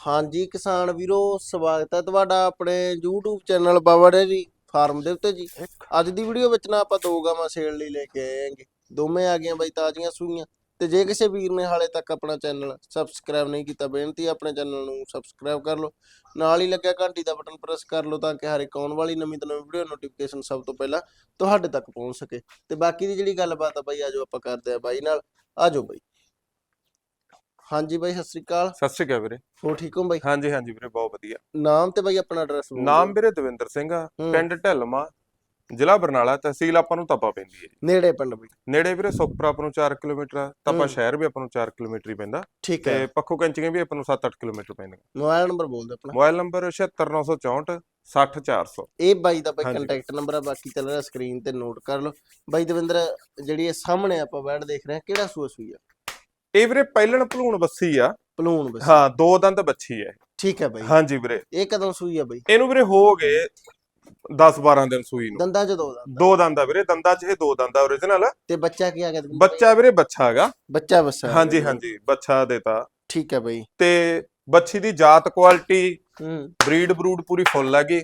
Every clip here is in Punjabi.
ਹਾਂਜੀ ਕਿਸਾਨ ਵੀਰੋ, ਸਵਾਗਤ ਹੈ ਤੁਹਾਡਾ ਆਪਣੇ YouTube channel Baba dairy farm ਦੇ ਉੱਤੇ ਜੀ। ਅੱਜ ਦੀ ਵੀਡੀਓ ਵਿੱਚ ਨਾ ਆਪਾਂ ਦੋ ਗਾਵਾਂ ਸੇਲ ਲਈ ਲੈ ਕੇ ਆਏਗੇ ਦੋਵੇਂ ਆ ਗਈਆਂ ਬਾਈ ਤਾਜ਼ੀਆਂ ਸੂਈਆਂ। ਤੇ ਜੇ ਕਿਸੇ ਵੀਰ ਨੇ ਹਾਲੇ ਤੱਕ ਆਪਣਾ ਚੈਨਲ ਸਬਸਕ੍ਰਾਈਬ ਨਹੀਂ ਕੀਤਾ, ਬੇਨਤੀ ਆਪਣੇ ਚੈਨਲ ਨੂੰ ਸਬਸਕ੍ਰਾਈਬ ਕਰ ਲਓ। ਨਾਲ ਹੀ ਲੱਗਿਆ ਘੰਟੀ ਦਾ ਬਟਨ ਪ੍ਰੈਸ ਕਰ ਲਓ ਤਾਂ ਕਿ ਹਰ ਇੱਕ ਆਉਣ ਵਾਲੀ ਨਵੀਂ ਤੋਂ ਨਵੀਂ ਵੀਡੀਓ ਨੋਟੀਫਿਕੇਸ਼ਨ ਸਭ ਤੋਂ ਪਹਿਲਾਂ ਤੁਹਾਡੇ ਤੱਕ ਪਹੁੰਚ ਸਕੇ। ਤੇ ਬਾਕੀ ਦੀ ਜਿਹੜੀ ਗੱਲਬਾਤ ਆ ਬਾਈ, ਆਜੋ ਆਪਾਂ ਕਰਦੇ ਆ ਬਾਈ ਨਾਲ। ਆਜੋ ਬਾਈ। ਹਾਂਜੀ ਬਾਈ ਸਤਿ ਸ੍ਰੀ ਅਕਾਲ। ਸਤਿ ਸ਼੍ਰੀ ਅਕਾਲ ਵੀਰੇ। ਹੋ ਠੀਕ ਹੋ ਬਾਈ? ਹਾਂਜੀ ਹਾਂਜੀ ਵੀਰੇ ਬਹੁਤ ਵਧੀਆ। ਨਾਮ ਤੇ ਬਾਈ ਆਪਣਾ ਐਡਰੈਸ ਨਾਮ ਵੀਰੇ ਦਵਿੰਦਰ ਸਿੰਘ ਆ। ਪਿੰਡ ਢਿਲਮਾ ਜ਼ਿਲ੍ਹਾ ਬਰਨਾਲਾ ਤਹਿਸੀਲ ਆਪਾਂ ਨੂੰ ਤਪਾ ਪੈਂਦੀ ਹੈ ਨੇੜੇ ਪਿੰਡ ਬਾਈ। ਨੇੜੇ ਵੀਰੇ ਸੁਖਪੁਰ ਆਪਾਂ ਨੂੰ 4 ਕਿਲੋਮੀਟਰ ਆ ਤਪਾ। ਸ਼ਹਿਰ ਵੀ ਆਪਾਂ ਨੂੰ 4 ਕਿਲੋਮੀਟਰ ਹੀ ਪੈਂਦਾ। ਠੀਕ ਤੇ ਹੈ। ਪੱਖੋ ਕੈਂਚੀਆਂ ਵੀ ਆਪਾਂ ਨੂੰ 7-8 ਕਿਲੋਮੀਟਰ ਪੈਂਦੀਆਂ। ਮੋਬਾਈਲ ਨੰਬਰ ਬੋਲ ਦਿਓ ਆਪਣਾ। ਮੋਬਾਈਲ ਨੰਬਰ 76964 60400 ਇਹ ਬਾਈ ਦਾ ਬਾਈ। ਕੰਟੈਕਟ ਨੰਬਰ ਆ ਬਾਕੀ ਚੱਲ ਰਿਹਾ ਸਕਰੀਨ ਤੇ ਨੋਟ ਕਰ ਲਓ। ਬਾਈ ਦਵਿੰਦਰ ਜਿਹੜੀ ਇਹ ਸਾਹਮਣੇ ਆਪਾਂ ਬੈਠ ਦੇਖ ਰਹੇ ਹਾਂ ਕਿਹੜਾ ਸੂਆ ਸੂਈ ਆ? ਇਹ ਵੀਰੇ ਪਹਿਲਣ ਭਲੂਣ ਬੱਸੀ ਆ। ਪਲੂਣ ਬਸ। ਹਾਂ ਦੋ ਦੰਦ ਬੱਚੀ ਹੈ ਠੀਕ ਹੈ ਬਾਈ। ਹਾਂਜੀ ਵੀਰੇ। ਇਹ ਕਦੋਂ ਸੂਈ ਆ ਬਾਈ? ਇਹਨੂੰ ਵੀਰੇ ਹੋ ਗਏ 10-12 ਦਿਨ ਸੂਈ ਨੂੰ। ਦੰਦਾਂ ਚ ਦੋ ਦਾ ਦੋ ਦੰਦ ਆ ਵੀਰੇ ਦੰਦਾਂ 'ਚ ਇਹ ਦੋ ਦੰਦ ਆ origignal ਤੇ ਬੱਚਾ ਕੀ ਆ ਗਿਆ? ਬੱਚਾ ਵੀਰੇ ਬੱਚਾ ਹੈਗਾ। ਬੱਚਾ ਬੱਸਾ ਹਾਂਜੀ ਹਾਂਜੀ ਬੱਚਾ ਦੇਤਾ। ਠੀਕ ਹੈ ਬਾਈ। ਤੇ ਬੱਚੀ ਦੀ ਜਾਤ ਕੁਆਲਿਟੀ ਬਰੀਡ ਬਰੂਡ ਪੂਰੀ ਫੁੱਲ ਹੈਗੀ।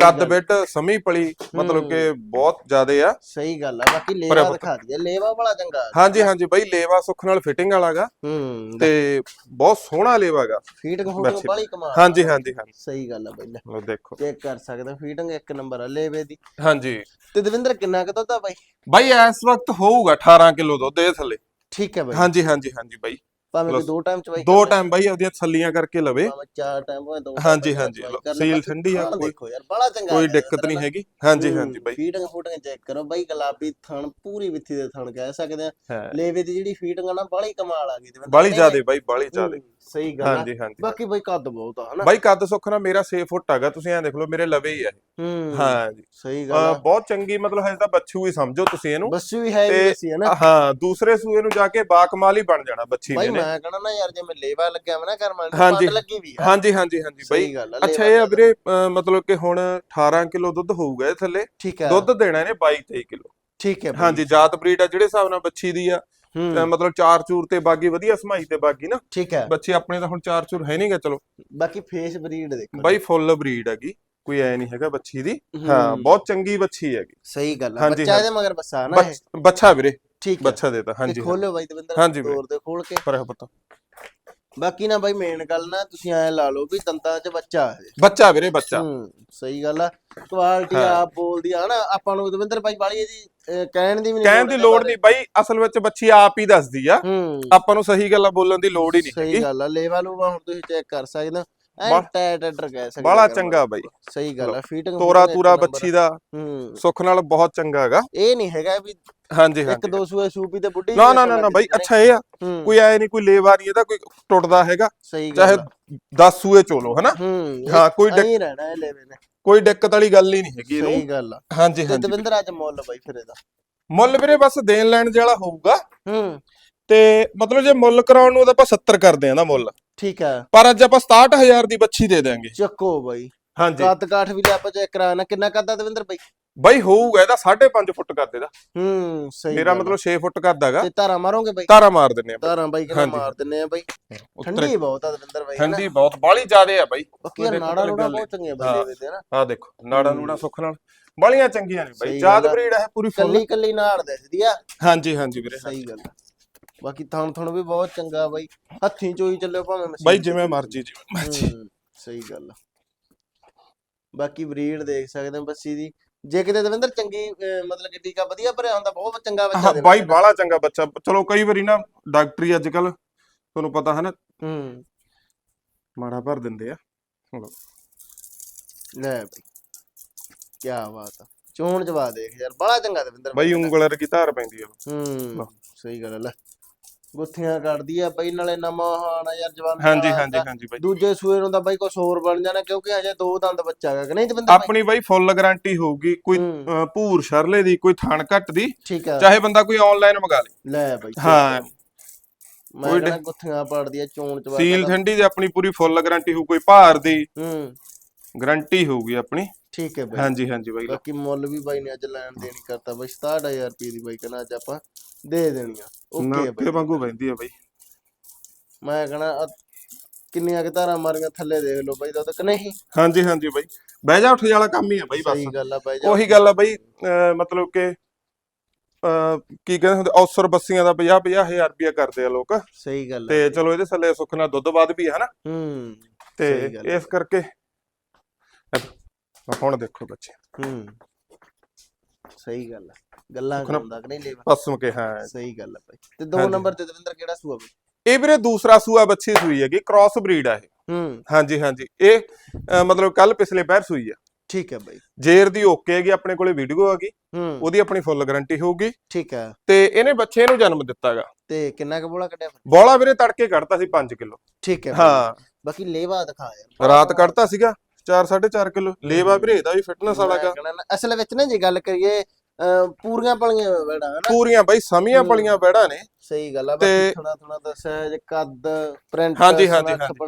ਕੱਦ ਬਿੱਟ ਸਮੀ ਪਲੀ ਮਤਲਬ। ਕਿ ਬਹੁਤ ਜ਼ਿਆਦੇ ਆ। ਸਹੀ ਗੱਲ ਆ ਬਾਕੀ ਲੇਵਾ ਦਿਖਾ ਦਈਏ ਲੇਵਾ ਬੜਾ ਚੰਗਾ। ਹਾਂਜੀ ਹਾਂਜੀ ਬਾਈ ਲੇਵਾ ਸੁੱਖ ਨਾਲ ਫਿਟਿੰਗ ਵਾਲਾਗਾ ਹੂੰ ਤੇ ਬਹੁਤ ਸੋਹਣਾ ਲੇਵਾਗਾ ਫੀਟਿੰਗ ਬੱਚੇ। ਬੜੀ ਕਮਾਲ ਹਾਂਜੀ ਹਾਂਜੀ ਹਾਂਜੀ। ਸਹੀ ਗੱਲ ਆ ਬਾਈ ਲੈ। ਦੇਖੋ। ਚੈੱਕ ਕਰ ਸਕਦੇ ਫੀਟਿੰਗ ਇੱਕ ਨੰਬਰ ਆ ਲੇਵੇ ਦੀ। ਹਾਂਜੀ। ਤੇ ਦਵਿੰਦਰ ਕਿੰਨਾ ਕੁ ਦੁੱਧ ਆ ਬਾਈ? ਬਾਈ ਇਸ ਵਕਤ ਹੋਊਗਾ 18 ਕਿਲੋ ਦੁੱਧ ਇਹ ਥੱਲੇ। ਠੀਕ ਹੈ ਬਾਈ। ਹਾਂਜੀ ਹਾਂਜੀ ਹਾਂਜੀ ਬਾਈ। ਭਾਵੇਂ। ਦੋ ਟਾਈਮ ਚ ਬਾਈ ਦੋ ਟਾਈਮ ਬਾਈ ਆਪਦੀਆਂ ਥੱਲੀਆਂ ਕਰਕੇ ਲਵੇ। ਭਾਵੇਂ ਚਾਰ ਟਾਈਮ ਭਾਵੇਂ ਦੋ ਹਾਂਜੀ, ਹਾਂਜੀ, ਸੀਲ ਠੰਡੀ ਆ, ਕੋਈ- ਦੇਖੋ ਯਾਰ ਬੜਾ ਚੰਗਾ ਕੋਈ ਦਿੱਕਤ ਨਹੀਂ ਹੈਗੀ। ਹਾਂਜੀ ਹਾਂਜੀ ਬਾਈ। ਫੀਟਿੰਗ ਫੂਟਿੰਗ ਚੈੱਕ ਕਰੋ ਬਾਈ ਗੁਲਾਬੀ ਥਣ ਪੂਰੀ ਵਿੱਥੀ ਦੇ ਥਣ ਕਹਿ ਸਕਦੇ ਆ। ਹੈ। ਲੇਵੇ ਦੀ ਜਿਹੜੀ ਫੀਟਿੰਗ ਆ ਨਾ ਬੜੀ ਕਮਾਲ ਆ ਗਈ ਬਾਲੀ ਜ਼ਿਆਦੇ ਬਾਈ ਬਾਲੀ ਜ਼ਿਆਦੇ। ਹੂੰ, ਸਹੀ ਗੱਲ ਆ। ਹਾਂਜੀ ਹਾਂਜੀ। ਬਾਕੀ ਬਾਈ ਕੱਦ ਬਹੁਤ ਆ ਹਨਾ? ਬਾਈ ਕੱਦ ਸੁੱਖ ਨਾਲ ਮੇਰਾ 6 ਫੁੱਟ ਹੈਗਾ ਤੁਸੀਂ ਐਂ ਦੇਖ ਲਓ ਮੇਰੇ ਲਵੇ ਹੀ ਆ ਇਹ। ਹੂੰ ਹਾਂ ਜੀ ਸਹੀ ਗੱਲ ਆ। ਬਹੁਤ ਚੰਗੀ ਮਤਲਬ ਹਜੇ ਤਾਂ ਬੱਚੂ ਹੀ ਸਮਝੋ ਤੁਸੀਂ ਇਹਨੂੰ। ਬੱਸੀ ਵੀ ਹੈ ਵੀ ਤੇ- ਬੱਸੀ ਹੈ ਨਾ ਹਾਂ ਦੂਸਰੇ ਸੂਏ ਨੂੰ ਜਾ ਕੇ ਬਾਕਮਾਲ ਹੀ ਬਣ ਜਾਣਾ ਬੱਚੀ ਨੇ। ਮੈਂ ਕਹਣਾ ਨਾ ਯਾਰ ਜੇ ਮੈਂ ਲੇਵਾ ਲੱਗਿਆ ਮੈਂ ਨਾ ਕਰ ਮੈਂ ਹਾਂਜੀ। ਲੱਗੀ ਵੀ ਆ। ਹਾਂਜੀ ਹਾਂਜੀ ਹਾਂਜੀ ਬਾਈ। ਸਹੀ ਗੱਲ ਆ ਅੱਛਾ ਲੇਵਾ ਇਹ ਆ। ਵੀਰੇ ਮਤਲਬ ਕਿ ਹੁਣ 18 ਕਿਲੋ ਦੁੱਧ ਹੋਊਗਾ ਇਹ ਥੱਲੇ। ਠੀਕ ਹੈ ਦੁੱਧ ਦੇਣਾ ਇਹਨੇ 22 23 ਕਿਲੋ। ਠੀਕ ਹੈ ਬਾਈ। ਹਾਂਜੀ ਜਾਤ ਬਰੀਡ ਆ ਜਿਹੜੇ ਹਿਸਾਬ ਨਾਲ ਬੱਚੀ ਦੀ ਆ। ਹੂੰ। ਮਤਲਬ ਚਾਰ ਚੂਰ ਤੇ ਬਾਗੀ ਵਧੀਆ ਸਮਾਈ ਤੇ ਬਾਗੀ ਨਾ। ਠੀਕ ਹੈ ਬੱਚੇ ਆਪਣੇ ਤਾਂ ਹੁਣ ਚਾਰ ਚੂਰ ਹੈ ਨਹੀਂਗਾ ਚਲੋ। ਬਾਕੀ ਫੇਸ ਬਰੀਡ ਦੇਖੋ ਬਾਈ ਫੁੱਲ ਬਰੀਡ ਹੈਗੀ ਕੋਈ ਐ ਨਹੀਂ ਹੈਗਾ ਬੱਚੀ ਦੀ। ਹੂੰ, ਹਾਂ। ਬਹੁਤ ਚੰਗੀ ਬੱਚੀ ਹੈਗੀ। ਸਹੀ ਗੱਲ ਆ। ਹਾਂਜੀ, ਬੱਚਾ। ਇਹਦੇ ਮਗਰ ਬੱਸਾ ਨਾ ਇਹ। ਬੱਚ- ਬੱਚਾ ਵੀਰੇ। ਠੀਕ ਹੈ। ਬੱਚਾ ਦੇਤਾ ਹਾਂਜੀ ਤੇ ਖੋਲਿਓ ਬਾਈ ਦਵਿੰਦਰ ਹਾਂਜੀ। ਤੋਰ ਦੇ ਖੋਲ ਕੇ। ਪਰ ਪਤਾ। ਬਾਕੀ ਨਾ ਬਾਈ ਮੇਨ ਗੱਲ ਨਾ ਤੁਸੀਂ ਐ ਲਾ ਲਓ ਵੀ ਦੰਦਾਂ 'ਚ ਬੱਚਾ ਹੈ। ਬੱਚਾ ਵੀਰੇ ਬੱਚਾ। ਹੂੰ ਸਹੀ ਗੱਲ ਆ। ਕੁਆਲਿਟੀ। ਆਪ ਬੋਲਦੀ ਆ ਨਾ ਆਪਾਂ ਨੂੰ ਦਵਿੰਦਰ ਬਾਈ ਬਾਲੀ ਇਹਦੀ ਕਹਿਣ ਦੀ ਵੀ ਨਹੀਂ ਕਹਿਣ ਦੀ ਲੋੜ ਨਹੀਂ ਬਾਈ ਅਸਲ ਵਿੱਚ ਬੱਚੀ ਆਪ ਹੀ ਦੱਸਦੀ ਆ। ਆਪਾਂ ਨੂੰ ਸਹੀ ਗੱਲਾਂ ਬੋਲਣ ਦੀ ਲੋੜ ਹੀ ਨਹੀਂ ਸਹੀ ਗੱਲ ਆ ਲੇਵਾ ਲੂਵਾ ਹੁਣ ਤੁਸੀਂ ਚੈੱਕ ਕਰ ਸਕਦੇ ਐ ਚੰਗਾ ਬਾਈ। ਸਹੀ ਗੱਲ ਆ ਫੀਟਿੰਗ ਤੋਰਾ ਤੂਰਾ ਬੱਚੀ ਦਾ ਹੂੰ। ਸੁੱਖ ਨਾਲ ਬਹੁਤ ਚੰਗਾ ਹੈਗਾ। ਇਹ ਨਹੀਂ ਹੈਗਾ ਵੀ ਹਾਂਜੀ ਇੱਕ ਹਾਂਜੀ। ਦੋ ਸੂਏ ਸੂਪੀ ਤੇ ਬੁੱਢੀ ਨਾ ਨਾ ਨਾ ਨਾ ਬਾਈ ਅੱਛਾ ਇਹ ਆ ਹੂੰ। ਕੋਈ ਐ ਨਹੀਂ ਕੋਈ ਲੇਵਾ ਨਹੀਂ ਇਹਦਾ ਕੋਈ ਟੁੱਟਦਾ ਹੈਗਾ। ਸਹੀ ਚਾਹੇ ਆ। 10 ਸੂਏ ਚੋਲੋ ਹਨਾ? ਹੂੰ ਹਾਂ ਕੋਈ ਨਹੀਂ ਰਹਿਣਾ ਇਹ ਲੇਵੇ ਨੇ। ਕੋਈ ਦਿੱਕਤ ਵਾਲੀ ਗੱਲ ਹੀ ਨਹੀਂ ਹੈਗੀ ਸਹੀ ਇਹਨੂੰ ਗੱਲ ਆ। ਹਾਂਜੀ ਹਾਂਜੀ। ਦਵਿੰਦਰ ਅੱਜ ਮੁੱਲ ਬਾਈ ਫਿਰ ਇਹਦਾ। ਮੁੱਲ ਵੀਰੇ ਬਸ ਦੇਣ ਲੈਣ ਜਿਹੜਾ ਹੋਊਗਾ। ਹੂੰ। ਤੇ ਮਤਲਬ ਜੇ ਮੁੱਲ ਕਰਾਉਣ ਨੂੰ ਤਾਂ ਆਪਾਂ 70 ਕਰਦੇ ਆਂ ਦਾ ਮੁੱਲ। ਠੀਕ ਆ ਪਰ ਅੱਜ ਆਪਾਂ 67000 ਦੀ ਬੱਚੀ ਦੇ ਦਿਆਂਗੇ। ਚੱਕੋ ਬਾਈ। ਹਾਂਜੀ। ਕੱਦ ਕਾਠ ਵੀ ਲੈ ਆਪਾਂ ਚੈੱਕ ਕਰਾਣਾ ਕਿੰਨਾ ਆ ਦਵਿੰਦਰ ਬਾਈ? ਬਾਈ ਹੋਊਗਾ ਇਹਦਾ 5.5 ਫੁੱਟ ਕਰਦੇ ਦਾ ਹੂੰ ਸਹੀ ਮੇਰਾ ਆ। ਮਤਲਬ 6 ਫੁੱਟ ਕਰਦਾ ਹੈਗਾ। ਤੇ ਧਾਰਾ ਮਾਰੋਗੇ ਬਾਈ? ਤਾਰਾ ਮਾਰ ਦਿੰਨੇ ਆ ਧਾਰਾਂ ਬਾਈ ਹਾਂਜੀ। ਮਾਰ ਦਿੰਨੇ ਆ ਬਾਈ? ਠੰਡੀ ਬਹੁਤ ਆ ਦਵਿੰਦਰ ਬਾਈ? ਠੰਡੀ ਬਹੁਤ ਬਾਲੀ ਜ਼ਿਆਦੇ ਆ ਬਾਈ। ਕੋਈ ਨਾੜਾ ਨੂੜਾ ਬਹੁਤ ਚੰਗੀਆਂ ਹਾਂ। ਬਾਈ ਦੇ ਨਾ? ਆਹ ਦੇਖੋ ਨਾੜਾ ਨੂੜਾ ਸੁੱਖ ਨਾਲ। ਬਾਲੀਆਂ ਚੰਗੀਆਂ ਨੇ ਬਾਈ। ਜਾਦ ਆ। ਬਰੀਡ ਹੈ ਪੂਰੀ ਫੁੱਲ ਕੱਲੀ ਕੱਲੀ ਨਾੜ ਦਿਸਦੀ ਆ। ਹਾਂਜੀ ਹਾਂਜੀ ਵੀਰੇ ਸਹੀ ਗੱਲ ਆ। ਬਾਕੀ ਥਣ ਥਣ ਵੀ ਬਹੁਤ ਚੰਗਾ ਬਾਈ ਹੱਥੀਂ ਚੋਈ ਚੱਲਿਓ ਭਾਵੇਂ ਮਸ਼ੀਨ ਬਾਈ। ਜਿਵੇਂ ਮਰਜ਼ੀ ਜਿਵੇਂ ਮਰਜ਼ੀ ਹੂੰ, ਸਹੀ ਗੱਲ ਆ ਬਾਕੀ ਬਰੀਡ ਦੇਖ ਸਕਦੇ ਹੋ ਬੱਸੀ ਦੀ ਜੇ ਕਿਤੇ ਦਵਿੰਦਰ ਚੰਗੀ ਅਹ, ਮਤਲਬ ਕਿ ਟੀਕਾ ਵਧੀਆ ਭਰਿਆ ਹੁੰਦਾ ਬਹੁਤ ਚੰਗਾ ਬੱਚਾ ਹਾਂ ਦੇਣਾ ਬਾਈ। ਬਾਲਾ ਚੰਗਾ ਬੱਚਾ ਚਲੋ ਕਈ ਵਾਰੀ ਨਾ ਡਾਕਟਰੀ ਅੱਜ ਕੱਲ ਤੁਹਾਨੂੰ ਪਤਾ ਹੈ ਨਾ ਹੂੰ ਮਾੜਾ ਭਰ ਦਿੰਦੇ ਆ। ਲੈ ਬਾਈ ਕੀ ਬਾਤ ਆ ਚੋਣ ਜਵਾ ਦੇਖ ਯਾਰ ਬੜਾ ਚੰਗਾ ਦਵਿੰਦਰ ਬਾਈ। ਉਂਗਲ ਵਰਗੀ ਧਾਰ ਪੈਂਦੀ ਆ ਹੂੰ। ਸਹੀ ਗੱਲ ਆ, ਲੈ ਗੁੱਥੀਆਂ ਕੱਢਦੀ ਆ ਬਈ ਨਾਲੇ ਨਵਾਂ ਹਾਣਾ ਯਾਰ ਜਵਾਨ ਹਾਂਜੀ ਹਾਂਜੀ ਹਾਂਜੀ ਬਾਈ। ਦੂਜੇ ਸੂਏ ਨੂੰ ਤਾਂ ਬਾਈ ਕੁਛ ਹੋਰ ਬਣ ਜਾਣਾ ਕਿਉਂਕਿ ਹਜੇ ਦੋ ਦੰਦ ਬੱਚਾ ਹੈਗਾ ਕਿ ਨਹੀਂ ਦਵਿੰਦਰ ਬਾਈ ਆਪਣੀ ਬਾਈ ਫੁੱਲ ਗਾਰੰਟੀ ਹੋਊਗੀ ਕੋਈ ਭੂਰ ਸ਼ਰਲੇ ਦੀ ਕੋਈ ਥਣ ਘੱਟ ਦੀ ਠੀਕ ਆ। ਚਾਹੇ ਬੰਦਾ ਕੋਈ ਆਨਲਾਈਨ ਮੰਗਾ ਲੇ। ਲੈ ਬਾਈ ਹਾਂ। ਮੈਂ ਕਹਿੰਦਾ ਗੁੱਥੀਆਂ ਪੜਦੀ ਆ ਚੋਣ ਚਵਾ ਸੀਲ ਠੰਡੀ ਦੀ ਆਪਣੀ ਪੂਰੀ ਫੁੱਲ ਗਾਰੰਟੀ ਹੋਊ ਕੋਈ ਭਾਰ ਦੀ ਹੂੰ। ਗਾਰੰਟੀ ਹੋਊਗੀ ਆਪਣੀ। ਠੀਕ ਹੈ ਬਾਈ। ਹਾਂਜੀ ਹਾਂਜੀ ਬਾਈ। ਬਾਕੀ ਮੁੱਲ ਵੀ ਬਾਈ ਨੇ ਅੱਜ ਲੈਣ ਦੇਣੀ ਕਰਤਾ ਬਾਈ 67000 ਰੁਪਏ ਦੀ ਬਾਈ ਕਹਿੰਦਾ ਅੱਜ ਆਪਾਂ ਦੇ ਦੇਣੀ ਆ। Okay bye. ਵਾਂਗੂ ਬੈਂਦੀ ਆ ਬਾਈ। ਮੈਂ ਕਹਣਾ ਕਿੰਨੀਆਂ ਕਿ ਧਾਰਾਂ ਮਾਰੀਆਂ ਥੱਲੇ ਦੇਖ ਲਓ ਬਾਈ ਦੁੱਧ ਕਿ ਨਹੀਂ? ਹਾਂਜੀ ਹਾਂਜੀ ਬਾਈ। ਬਹਿ ਜਾ ਉੱਠ ਵਾਲਾ ਕੰਮ ਹੀ ਆ ਬਾਈ ਬਸ। ਸਹੀ ਗੱਲ ਆ ਬਾਈ ਜੀ। ਉਹੀ ਗੱਲ ਆ ਬਾਈ ਮਤਲਬ ਕਿ ਕੀ ਕਹਿੰਦੇ ਹੁੰਦੇ ਔਸਰ ਬੱਸੀਆਂ ਦਾ 50 50 ਹਜ਼ਾਰ ਰੁਪਇਆ ਕਰਦੇ ਆ ਲੋਕ। ਸਹੀ ਗੱਲ ਤੇ ਚਲੋ ਇਹਦੇ ਥੱਲੇ ਸੁੱਖ ਨਾਲ ਦੁੱਧ ਬਾਦ ਵੀ ਹੈ ਨਾ ਹੂੰ ਤੇ। ਇਸ ਕਰਕੇ ਆਹ ਹੁਣ ਦੇਖੋ ਬੱਚੇ। ਹੂੰ। ਸਹੀ ਗੱਲ ਆ। ਗੱਲਾਂ ਕਰਦਾ ਕਿ ਨਹੀਂ ਲੇਵਾ ਪਸਮ ਕੇ ਹਾਂ। ਸਹੀ ਗੱਲ ਆ ਬਾਈ ਤੇ ਦੋ। ਨੰਬਰ ਤੇ ਦਵਿੰਦਰ ਕਿਹੜਾ ਸੂਆ ਬਾਈ? ਇਹ ਵੀਰੇ ਦੂਸਰਾ ਸੂਆ ਬੱਚੀ ਸੂਈ ਹੈਗੀ ਕ੍ਰਾਸ ਬਰੀਡ ਆ ਇਹ। ਹੂੰ। ਹਾਂਜੀ ਹਾਂਜੀ। ਇਹ ਮਤਲਬ ਕੱਲ ਪਿਛਲੇ ਪੈਰ ਸੂਈ ਆ। ਠੀਕ ਹੈ ਬਾਈ। ਜੇਰ ਦੀ ਓਕੇ ਹੈਗੀ ਆਪਣੇ ਕੋਲੇ ਵੀਡੀਓ ਹੈਗੀ ਉਹਦੀ ਆਪਣੀ ਫੁੱਲ ਗਾਰੰਟੀ ਹੋਊਗੀ। ਠੀਕ ਹੈ ਤੇ ਇਹਨੇ ਬੱਚੇ ਨੂੰ ਜਨਮ ਦਿੱਤਾਗਾ ਤੇ ਕਿੰਨਾ ਕੁ ਬੋਲਾ ਕੱਢਿਆ ਫਿਰ? ਬੋਲਾ ਵੀਰੇ ਤੜਕੇ ਕੱਢਤਾ ਸੀ 5 ਕਿਲੋ। ਠੀਕ ਹੈ। ਹਾਂ ਬਾਕੀ ਲੇਵਾ ਦਿਖਾ ਯਾਰ। ਰਾਤ ਕੱਢਤਾ ਸੀਗਾ। 4 4.5 ਕਿਲੋ। ਲੇਵਾ ਵੀਰੇ ਇਹਦਾ ਵੀ ਫਿਟਨੈਸ ਵਾਲਾ ਗਾ। ਨਾ, ਅਸਲ ਵਿੱਚ ਨਾ ਜੇ ਗੱਲ ਕਰੀਏ ਪੂਰੀਆਂ ਪਲੀਆਂ ਬੜਾ ਹਨਾ? ਪੂਰੀਆਂ ਬਾਈ ਸਮੀਆਂ ਹੂੰ। ਪਲੀਆਂ ਬੈੜਾ ਨੇ। ਸਹੀ ਗੱਲ ਆ ਬਾਕੀ ਥੋੜਾ ਥੋੜਾ ਦੱਸਿਆ ਜੇ ਕੱਦ ਪ੍ਰਿੰਟ ਹਾਂਜੀ, ਹਾਂਜੀ, ਹਾਂਜੀ।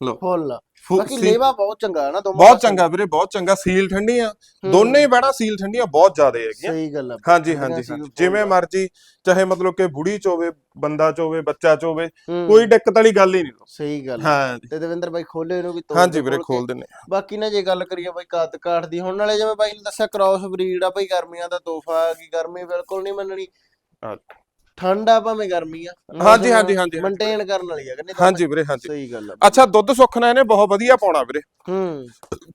ਲਓ। ਫੁੱਲ ਫੁ- ਬਾਕੀ ਸੀ- ਲੇਵਾ ਬਹੁਤ ਚੰਗਾ ਨਾ ਦੋਵਾਂ ਬਹੁਤ। ਚੰਗਾ ਵੀਰੇ ਬਹੁਤ ਚੰਗਾ ਸੀਲ ਠੰਡੀਆਂ ਹੂੰ। ਦੋਨੇ ਹੀ ਬੈੜਾ ਸੀਲ ਠੰਡੀਆਂ ਬਹੁਤ ਜ਼ਿਆਦਾ ਹੈਗੀਆਂ ਸਹੀ ਗੱਲ ਆ ਹਾਂਜੀ ਹਾਂਜੀ ਸੀਲ ਹਾਂਜੀ। ਫੁੱਲ ਜਿਵੇਂ। ਮਰਜ਼ੀ ਚਾਹੇ ਮਤਲਬ ਕਿ ਬੁੜੀ ਚ ਹੋਵੇ ਬੰਦਾ ਚ ਹੋਵੇ ਬੱਚਾ ਚ ਹੋਵੇ ਹੂੰ, ਕੋਈ ਦਿੱਕਤ ਵਾਲੀ ਗੱਲ ਹੀ ਨਹੀਂ ਸਹੀ ਗੱਲ ਆ। ਹਾਂ ਤੇ ਦਵਿੰਦਰ ਬਾਈ ਖੋਲੇ ਇਹਨੂੰ ਵੀ ਤੋੜ ਹਾਂਜੀ ਵੀਰੇ ਖੋਲ ਕੇ। ਖੋਲ ਦਿੰਨੇ। ਬਾਕੀ ਨਾ ਜੇ ਗੱਲ ਕਰੀਏ ਬਾਈ ਕੱਦ ਕਾਠ ਦੀ ਹੁਣ ਨਾਲੇ ਜਿਵੇਂ ਬਾਈ ਨੇ ਦੱਸਿਆ ਕ੍ਰਾਸ ਬਰੀਡ ਆ ਬਾਈ ਗਰਮੀਆਂ ਦਾ ਤੋਹਫਾ ਕਿ ਗਰਮੀ ਬਿਲਕੁਲ ਨਹੀਂ ਮੰਨਣੀ ਹਾਂ। ਠੰਡ ਆ ਭਾਵੇਂ ਗਰਮੀ ਆ। ਹਾਂਜੀ, ਹਾਂਜੀ, ਹਾਂਜੀ। ਮੇਨਟੇਨ ਕਰਨ ਵਾਲੀ ਆ ਕਿ ਨਹੀਂ ਹਾਂਜੀ ਵੀਰੇ ਹਾਂਜੀ। ਸਹੀ ਗੱਲ ਆ। ਅੱਛਾ ਦੁੱਧ ਸੁੱਖਣਾ ਇਹਨੇ ਬਹੁਤ ਵਧੀਆ ਪਾਉਣਾ ਵੀਰੇ। ਹੂੰ।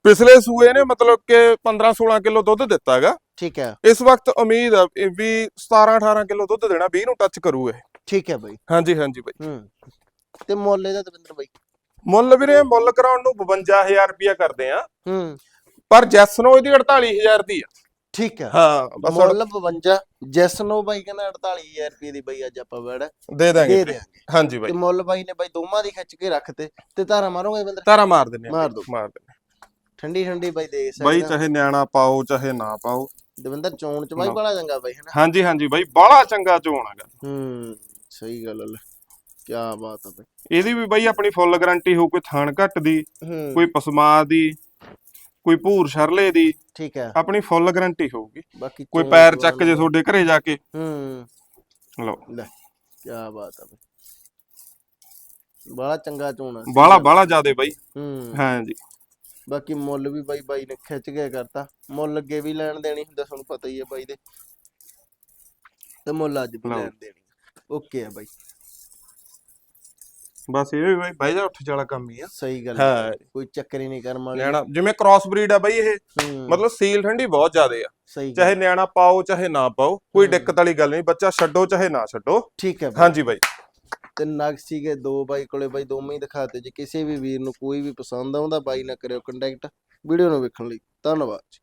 ਪਿਛਲੇ ਸੂਏ ਨੇ ਮਤਲਬ ਕਿ 15 16 ਕਿਲੋ ਦੁੱਧ ਦਿੱਤਾ ਹੈਗਾ। ਠੀਕ ਹੈ ਇਸ ਵਕਤ ਉਮੀਦ ਆ ਵੀ 17 18 ਕਿਲੋ ਦੁੱਧ ਦੇਣਾ 20 ਨੂੰ ਟੱਚ ਕਰੂ ਇਹ। ਠੀਕ ਹੈ ਬਾਈ। ਹਾਂਜੀ ਹਾਂਜੀ ਬਾਈ। ਹੂੰ। ਤੇ ਮੁੱਲ ਇਹਦਾ ਦਵਿੰਦਰ ਬਾਈ? ਮੁੱਲ ਵੀਰੇ ਮੁੱਲ ਕਰਾਉਣ ਨੂੰ 52000 ਰੁਪਇਆ ਕਰਦੇ ਆ। ਹੂੰ। ਪਰ ਜੈਸਨੋ ਇਹਦੀ 48000 ਦੀ ਆ। ਠੀਕ ਹੈ। ਹਾਂ ਬਸ ਮੁੱਲ 52 ਜੈਸਨੋ ਬਾਈ ਕਹਿੰਦਾ 48000 ਰੁਪਏ ਦੀ ਬਾਈ ਅੱਜ ਆਪਾਂ ਵੜ। ਦੇ ਦਾਂਗੇ। ਦੇ ਹਾਂਜੀ ਤੇ ਬਾਈ ਮੁੱਲ ਬਾਈ ਨੇ ਬਾਈ ਦੋਵਾਂ ਦੀ ਖਿੱਚ ਕੇ ਰੱਖਤੇ ਤੇ ਧਾਰਾ ਮਾਰੋਗੇ ਦਵਿੰਦਰ ਤਾਰਾ ਮਾਰ ਦਿੰਨੇ ਮਾਰ ਬਾਈ, ਦਿਓ। ਮਾਰ ਦਿੰਨੇ ਠੰਡੀ ਠੰਡੀ ਬਾਈ ਦੇ ਬਾਈ ਸਕਦਾ ਚਾਹੇ ਨਿਆਣਾ ਪਾਓ ਚਾਹੇ ਨਾ ਪਾਓ। ਦਵਿੰਦਰ ਚੋਣ ਚ ਬਾਈ ਨਾ। ਬੜਾ ਚੰਗਾ ਬਾਈ ਹੈਨਾ? ਹਾਂਜੀ ਹਾਂਜੀ ਬਾਈ ਬਾਹਲਾ ਚੰਗਾ ਚੋਣ ਹੈਗਾ। ਹੂੰ ਸਹੀ ਗੱਲ ਹੈ ਕੀ ਬਾਤ ਹੈ ਬਾਈ। ਇਹਦੀ ਵੀ ਬਾਈ ਆਪਣੀ ਫੁੱਲ ਗਾਰੰਟੀ ਹੋਊ ਕੋਈ ਥਣ ਘੱਟ ਦੀ ਹੂੰ। ਕੋਈ ਪਸਮਾ ਦੀ ਕੋਈ ਭੂਰ ਸ਼ਰਲੇ ਦੀ ਠੀਕ ਹੈ। ਆਪਣੀ ਫੁੱਲ ਗਾਰੰਟੀ ਹੋਊਗੀ। ਬਾਕੀ ਕੋਈ ਪੈਰ ਚੱਕ ਜੇ ਤੁਹਾਡੇ ਘਰੇ ਜਾ ਕੇ। ਹੂੰ। ਲਓ। ਲੈ ਕੀ ਬਾਤ ਹੈ ਬਾਈ। ਬੜਾ ਚੰਗਾ ਚੋਣਾ ਬਾਹਲਾ ਬਾਹਲਾ ਜ਼ਿਆਦੇ ਬਾਈ। ਹੂੰ। ਹਾਂਜੀ ਬਾਕੀ ਮੁੱਲ ਵੀ ਬਾਈ ਬਾਈ ਨੇ ਖਿੱਚ ਕੇ ਕਰਤਾ। ਮੁੱਲ ਅੱਗੇ ਵੀ ਲੈਣ ਦੇਣੀ ਹੁੰਦਾ ਤੁਹਾਨੂੰ ਪਤਾ ਹੀ ਹੈ ਬਾਈ ਦੇ। ਤੇ ਮੁੱਲ ਅੱਜ ਵੀ। ਲੈਣ ਦੇਣੀ ਆ। ਆ ਬਾਈ। ਬਸ ਇਹ ਵੀ ਬਾਈ ਜਾ ਉੱਠ ਜਾਲਾ ਕੰਮ ਹੀ ਆ। ਸਹੀ ਗੱਲ ਹੈ। ਹਾਂ ਕੋਈ ਚੱਕਰ ਹੀ ਨਹੀਂ ਕਰਮ ਵਾਲੀ। ਨਿਆਣਾ ਜਿਵੇਂ ਕ੍ਰਾਸ ਬਰੀਡ ਆ ਬਾਈ ਇਹ ਹੂੰ। ਮਤਲਬ ਸੀਲ ਠੰਡੀ ਬਹੁਤ ਜ਼ਿਆਦੇ ਆ। ਸਹੀ ਗੱਲ ਚਾਹੇ ਨਿਆਣਾ ਪਾਓ ਚਾਹੇ ਨਾ ਪਾਓ ਕੋਈ। ਦਿੱਕਤ ਵਾਲੀ ਗੱਲ ਨਹੀਂ ਬੱਚਾ ਛੱਡੋ ਚਾਹੇ ਨਾ ਛੱਡੋ। ਠੀਕ ਹੈ ਬਾਈ। ਹਾਂਜੀ ਬਾਈ। ਤੇ ਨਗ ਸੀਗੇ ਦੋ ਬਾਈ ਕੋਲੇ ਬਾਈ ਦੋਵੇਂ ਹੀ ਦਿਖਾਤੇ ਜੇ ਕਿਸੇ ਵੀ ਵੀਰ ਨੂੰ ਕੋਈ ਵੀ ਪਸੰਦ ਆਉਂਦਾ ਬਾਈ ਨਾਲ ਕਰਿਓ ਕੰਟੈਕਟ ਵੀਡੀਓ ਨੂੰ ਵੇਖਣ ਲਈ। ਧੰਨਵਾਦ ਜੀ।